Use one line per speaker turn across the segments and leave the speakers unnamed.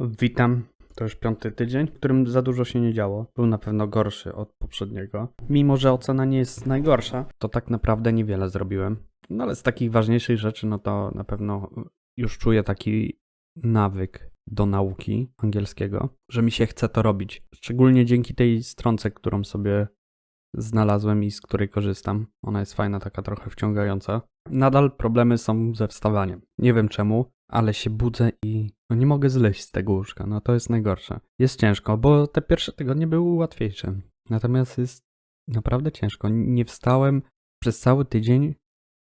Witam. To już piąty tydzień, w którym za dużo się nie działo. Był na pewno gorszy od poprzedniego. Mimo, że ocena nie jest najgorsza, to tak naprawdę niewiele zrobiłem. No ale z takich ważniejszych rzeczy, no to na pewno już czuję taki nawyk do nauki angielskiego, że mi się chce to robić. Szczególnie dzięki tej stronce, którą sobie znalazłem i z której korzystam. Ona jest fajna, taka trochę wciągająca. Nadal problemy są ze wstawaniem. Nie wiem czemu, ale się budzę i no nie mogę zleźć z tego łóżka. No to jest najgorsze. Jest ciężko, bo te pierwsze tygodnie były łatwiejsze. Natomiast jest naprawdę ciężko. Nie wstałem przez cały tydzień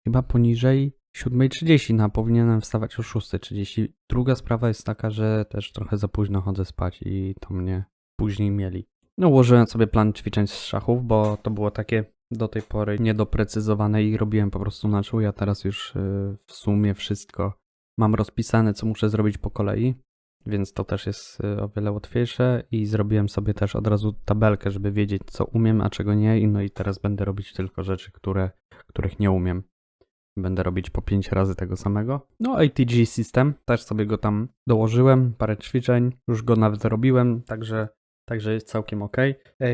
chyba poniżej 7.30, no a powinienem wstawać o 6.30. Druga sprawa jest taka, że też trochę za późno chodzę spać i to mnie później mieli. No, ułożyłem sobie plan ćwiczeń z szachów, bo to było takie do tej pory niedoprecyzowane i robiłem po prostu na czuł. Ja teraz już y, w sumie wszystko mam rozpisane, co muszę zrobić po kolei, więc to też jest y, o wiele łatwiejsze i zrobiłem sobie też od razu tabelkę, żeby wiedzieć, co umiem, a czego nie. No i teraz będę robić tylko rzeczy, które, których nie umiem. Będę robić po 5 razy tego samego. No, ATG System, też sobie go tam dołożyłem, parę ćwiczeń, już go nawet robiłem, także Także jest całkiem ok.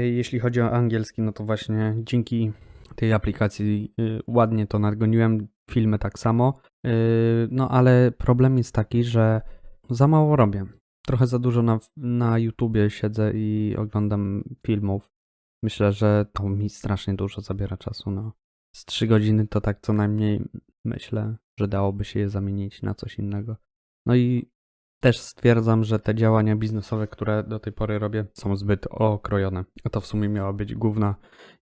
Jeśli chodzi o angielski, no to właśnie dzięki tej aplikacji y, ładnie to nadgoniłem, filmy tak samo. Y, No ale problem jest taki, że za mało robię. Trochę za dużo na, na YouTubie siedzę i oglądam filmów. Myślę, że to mi strasznie dużo zabiera czasu. No. Z 3 godziny to tak co najmniej myślę, że dałoby się je zamienić na coś innego. No i też stwierdzam, że te działania biznesowe, które do tej pory robię, są zbyt okrojone. A to w sumie miała być główna,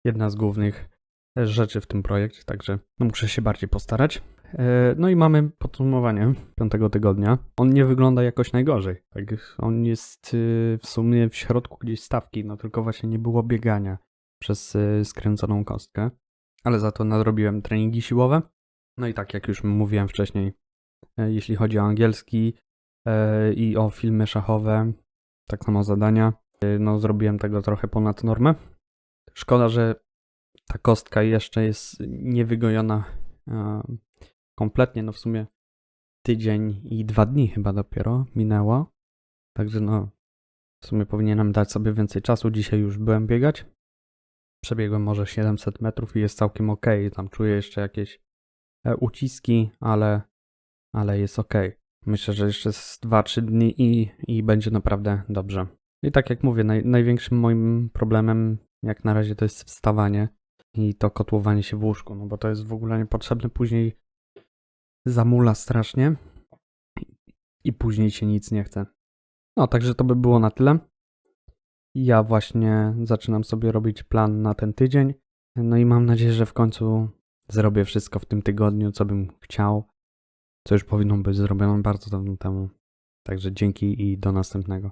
jedna z głównych rzeczy w tym projekcie, także no muszę się bardziej postarać. E, No i mamy podsumowanie piątego tygodnia. On nie wygląda jakoś najgorzej. Tak, on jest y, w sumie w środku gdzieś stawki, no tylko właśnie nie było biegania przez y, skręconą kostkę. Ale za to nadrobiłem treningi siłowe. No i tak jak już mówiłem wcześniej, e, jeśli chodzi o angielski, i o filmy szachowe, tak samo zadania. E, No, zrobiłem tego trochę ponad normę. Szkoda, że ta kostka jeszcze jest niewygojona e, kompletnie. No, w sumie tydzień i dwa dni chyba dopiero minęło. Także, no, w sumie powinienem dać sobie więcej czasu. Dzisiaj już byłem biegać. Przebiegłem może 700 metrów i jest całkiem ok. Tam czuję jeszcze jakieś e, uciski, ale, ale jest ok. Myślę, że jeszcze z 2-3 dni i, i będzie naprawdę dobrze. I tak jak mówię, naj, największym moim problemem jak na razie to jest wstawanie i to kotłowanie się w łóżku, no bo to jest w ogóle niepotrzebne. Później zamula strasznie i później się nic nie chce. No, także to by było na tyle. Ja właśnie zaczynam sobie robić plan na ten tydzień. No i mam nadzieję, że w końcu zrobię wszystko w tym tygodniu, co bym chciał co już powinno być zrobione bardzo dawno temu. Także dzięki i do następnego.